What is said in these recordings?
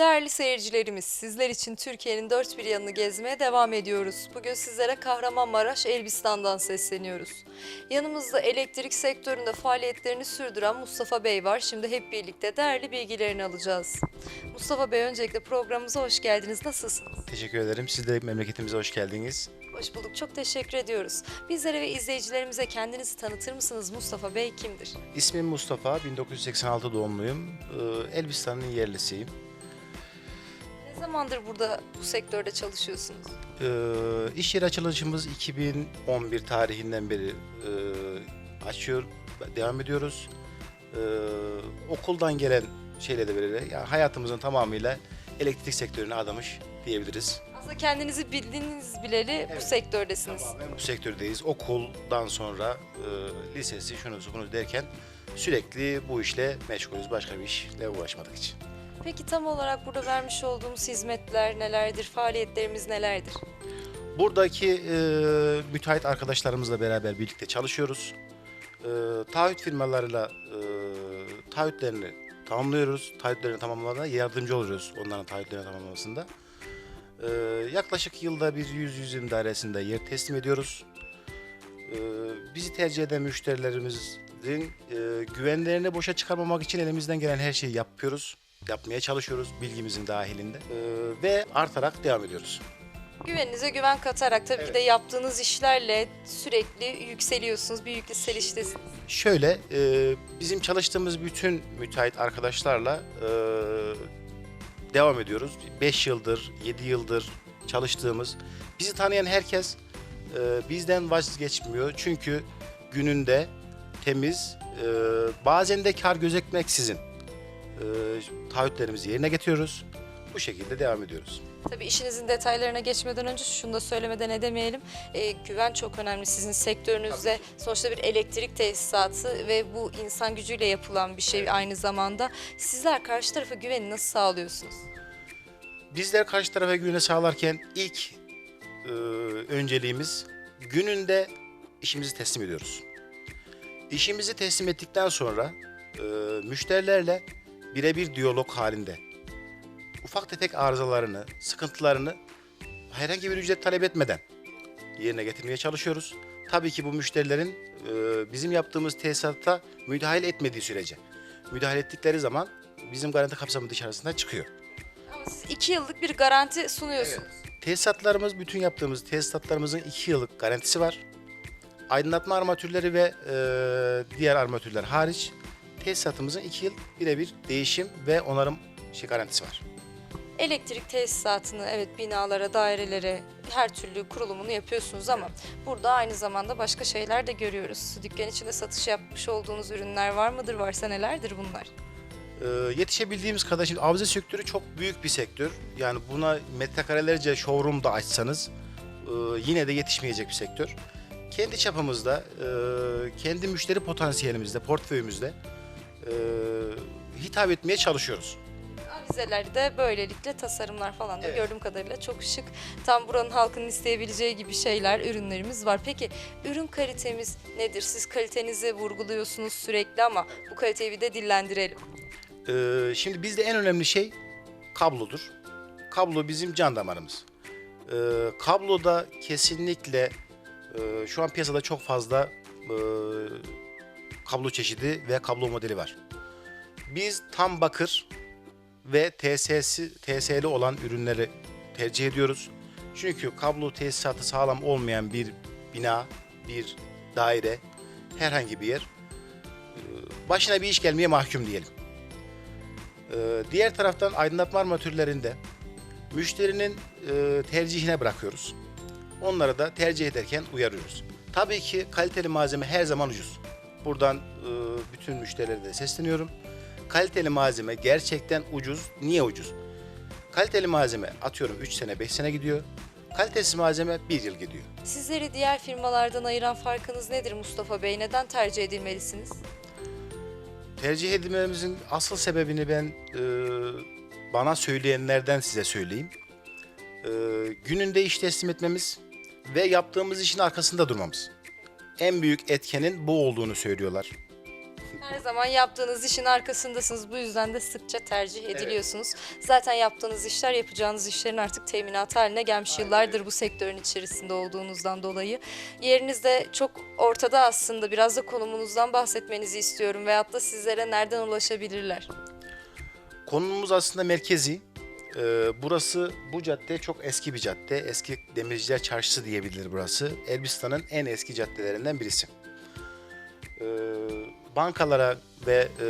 Değerli seyircilerimiz, sizler için Türkiye'nin dört bir yanını gezmeye devam ediyoruz. Bugün sizlere Kahramanmaraş, Elbistan'dan sesleniyoruz. Yanımızda elektrik sektöründe faaliyetlerini sürdüren Mustafa Bey var. Şimdi hep birlikte değerli bilgilerini alacağız. Mustafa Bey öncelikle programımıza hoş geldiniz. Nasılsınız? Teşekkür ederim. Siz de memleketimize hoş geldiniz. Hoş bulduk. Çok teşekkür ediyoruz. Bizlere ve izleyicilerimize kendinizi tanıtır mısınız? Mustafa Bey kimdir? İsmim Mustafa, 1986 doğumluyum. Ee, Elbistan'ın yerlisiyim. Ne zamandır burada bu sektörde çalışıyorsunuz? Ee, iş yeri açılışımız 2011 tarihinden beri e, açıyor, devam ediyoruz. Ee, okuldan gelen şeyle de böyle yani hayatımızın tamamıyla elektrik sektörüne adamış diyebiliriz. Aslında kendinizi bildiğiniz bileli bu Evet. sektördesiniz. Tamamen bu sektördeyiz. Okuldan sonra e, lisesi, şunu bunu derken sürekli bu işle meşgulüz. Başka bir işle uğraşmadık hiç. Peki tam olarak burada vermiş olduğumuz hizmetler nelerdir, faaliyetlerimiz nelerdir? Buradaki e, müteahhit arkadaşlarımızla beraber birlikte çalışıyoruz. E, taahhüt firmalarıyla e, taahhütlerini tamamlıyoruz. Taahhütlerini tamamlamada yardımcı oluyoruz onların taahhütlerini tamamlamasında. E, yaklaşık yılda bir 100-120 dairesinde yer teslim ediyoruz. E, bizi tercih eden müşterilerimizin e, güvenlerini boşa çıkarmamak için elimizden gelen her şeyi yapıyoruz. Yapmaya çalışıyoruz bilgimizin dahilinde. E, ve artarak devam ediyoruz. Güveninize güven katarak tabii ki de yaptığınız işlerle sürekli yükseliyorsunuz, bir yükseliştesiniz. Şöyle, e, bizim çalıştığımız bütün müteahhit arkadaşlarla e, devam ediyoruz. 5 yıldır, 7 yıldır çalıştığımız, bizi tanıyan herkes e, bizden vazgeçmiyor. Çünkü gününde temiz, e, bazen de kar gözetmeksizin e, taahhütlerimizi yerine getiriyoruz. Bu şekilde devam ediyoruz. Tabii işinizin detaylarına geçmeden önce şunu da söylemeden edemeyelim. Ee, güven çok önemli sizin sektörünüzde. Sonuçta bir elektrik tesisatı ve bu insan gücüyle yapılan bir şey aynı zamanda. Sizler karşı tarafa güveni nasıl sağlıyorsunuz? Bizler karşı tarafa güveni sağlarken ilk e, önceliğimiz gününde işimizi teslim ediyoruz. İşimizi teslim ettikten sonra e, müşterilerle birebir diyalog halinde ufak tefek arızalarını, sıkıntılarını herhangi bir ücret talep etmeden yerine getirmeye çalışıyoruz. Tabii ki bu müşterilerin e, bizim yaptığımız tesisata müdahale etmediği sürece. Müdahale ettikleri zaman bizim garanti kapsamı dışarısında çıkıyor. Ama siz iki yıllık bir garanti sunuyorsunuz. Tesisatlarımız, bütün yaptığımız tesisatlarımızın 2 yıllık garantisi var. Aydınlatma armatürleri ve e, diğer armatürler hariç tesisatımızın 2 yıl birebir değişim ve onarım şey garantisi var. Elektrik tesisatını evet binalara, dairelere her türlü kurulumunu yapıyorsunuz ama burada aynı zamanda başka şeyler de görüyoruz. Dükkan içinde satış yapmış olduğunuz ürünler var mıdır? Varsa nelerdir bunlar? E, yetişebildiğimiz kadar şimdi avize sektörü çok büyük bir sektör. Yani buna metrekarelerce showroom da açsanız e, yine de yetişmeyecek bir sektör. Kendi çapımızda, e, kendi müşteri potansiyelimizde, portföyümüzde e, hitap etmeye çalışıyoruz. Avizeler de böylelikle tasarımlar falan da Evet. gördüğüm kadarıyla çok şık. Tam buranın halkının isteyebileceği gibi şeyler, ürünlerimiz var. Peki ürün kalitemiz nedir? Siz kalitenizi vurguluyorsunuz sürekli ama bu kaliteyi bir de dillendirelim. Ee, şimdi bizde en önemli şey kablodur. Kablo bizim can damarımız. Ee, kabloda kesinlikle e, şu an piyasada çok fazla e, kablo çeşidi ve kablo modeli var. Biz tam bakır ve TS'si TS'li olan ürünleri tercih ediyoruz. Çünkü kablo tesisatı sağlam olmayan bir bina, bir daire, herhangi bir yer e, başına bir iş gelmeye mahkum diyelim. Ee, diğer taraftan aydınlatma armatürlerinde müşterinin e, tercihine bırakıyoruz. Onları da tercih ederken uyarıyoruz. Tabii ki kaliteli malzeme her zaman ucuz. Buradan e, bütün müşterilere de sesleniyorum. Kaliteli malzeme gerçekten ucuz. Niye ucuz? Kaliteli malzeme atıyorum 3 sene 5 sene gidiyor. Kalitesiz malzeme 1 yıl gidiyor. Sizleri diğer firmalardan ayıran farkınız nedir Mustafa Bey? Neden tercih edilmelisiniz? Tercih edilmemizin asıl sebebini ben e, bana söyleyenlerden size söyleyeyim. E, gününde iş teslim etmemiz ve yaptığımız işin arkasında durmamız. En büyük etkenin bu olduğunu söylüyorlar. Her zaman yaptığınız işin arkasındasınız. Bu yüzden de sıkça tercih ediliyorsunuz. Zaten yaptığınız işler yapacağınız işlerin artık teminatı haline gelmiş. Yıllardır bu sektörün içerisinde olduğunuzdan dolayı. Yeriniz de çok ortada aslında. Biraz da konumunuzdan bahsetmenizi istiyorum. Veyahut da sizlere nereden ulaşabilirler? Konumuz aslında merkezi. Ee, burası bu cadde çok eski bir cadde. Eski Demirciler Çarşısı diyebilir burası. Elbistan'ın en eski caddelerinden birisi. Ee, bankalara ve e,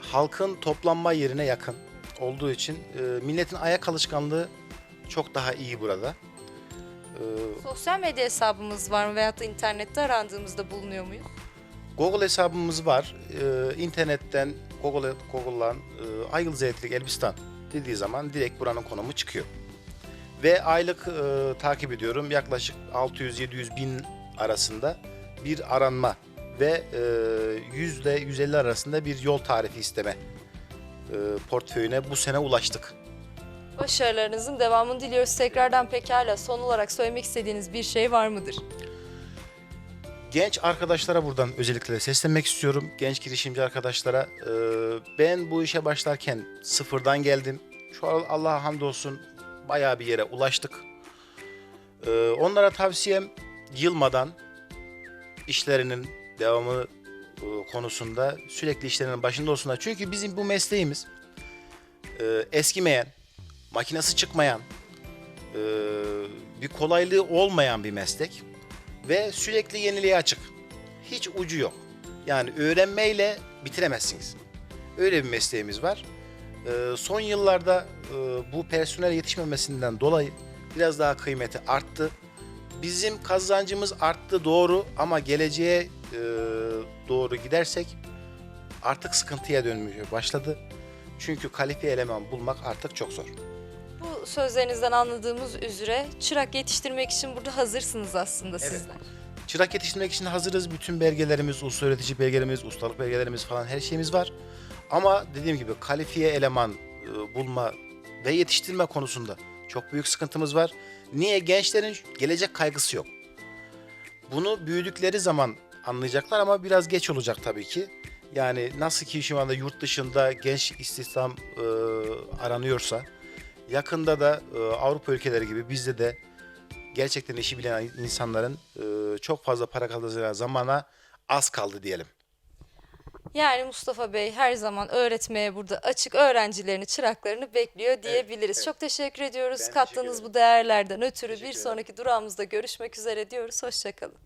halkın toplanma yerine yakın olduğu için e, milletin ayak alışkanlığı çok daha iyi burada. Ee, Sosyal medya hesabımız var mı? Veyahut da internette arandığımızda bulunuyor muyuz? Google hesabımız var. Ee, internetten Google Google'dan e, Elbistan dediği zaman direkt buranın konumu çıkıyor. Ve aylık e, takip ediyorum. Yaklaşık 600-700 bin arasında bir aranma ve e, 100 ile 150 arasında bir yol tarifi isteme e, portföyüne bu sene ulaştık. Başarılarınızın devamını diliyoruz. Tekrardan pekala son olarak söylemek istediğiniz bir şey var mıdır? Genç arkadaşlara buradan özellikle seslenmek istiyorum. Genç girişimci arkadaşlara. e, ben bu işe başlarken sıfırdan geldim. Şu an Allah'a hamdolsun bayağı bir yere ulaştık. E, onlara tavsiyem yılmadan işlerinin devamı e, konusunda sürekli işlerinin başında olsunlar. Çünkü bizim bu mesleğimiz eskimeyen, makinesi çıkmayan, bir kolaylığı olmayan bir meslek ve sürekli yeniliğe açık. Hiç ucu yok. Yani öğrenmeyle bitiremezsiniz. Öyle bir mesleğimiz var. Ee, son yıllarda e, bu personel yetişmemesinden dolayı biraz daha kıymeti arttı. Bizim kazancımız arttı doğru ama geleceğe e, doğru gidersek artık sıkıntıya dönmeye başladı. Çünkü kalifiye eleman bulmak artık çok zor. Sözlerinizden anladığımız üzere çırak yetiştirmek için burada hazırsınız aslında sizler. Çırak yetiştirmek için hazırız. Bütün belgelerimiz, usta öğretici belgelerimiz, ustalık belgelerimiz falan her şeyimiz var. Ama dediğim gibi kalifiye eleman e, bulma ve yetiştirme konusunda çok büyük sıkıntımız var. Niye? Gençlerin gelecek kaygısı yok. Bunu büyüdükleri zaman anlayacaklar ama biraz geç olacak tabii ki. Yani nasıl ki şu anda yurt dışında genç istihdam e, aranıyorsa yakında da e, Avrupa ülkeleri gibi bizde de gerçekten işi bilen insanların e, çok fazla para kazanacağı zamana az kaldı diyelim. Yani Mustafa Bey her zaman öğretmeye burada açık öğrencilerini, çıraklarını bekliyor diyebiliriz. evet. Çok teşekkür ediyoruz Ben kattığınız teşekkür bu değerlerden ötürü. Teşekkür Bir sonraki durağımızda görüşmek üzere diyoruz. Hoşçakalın.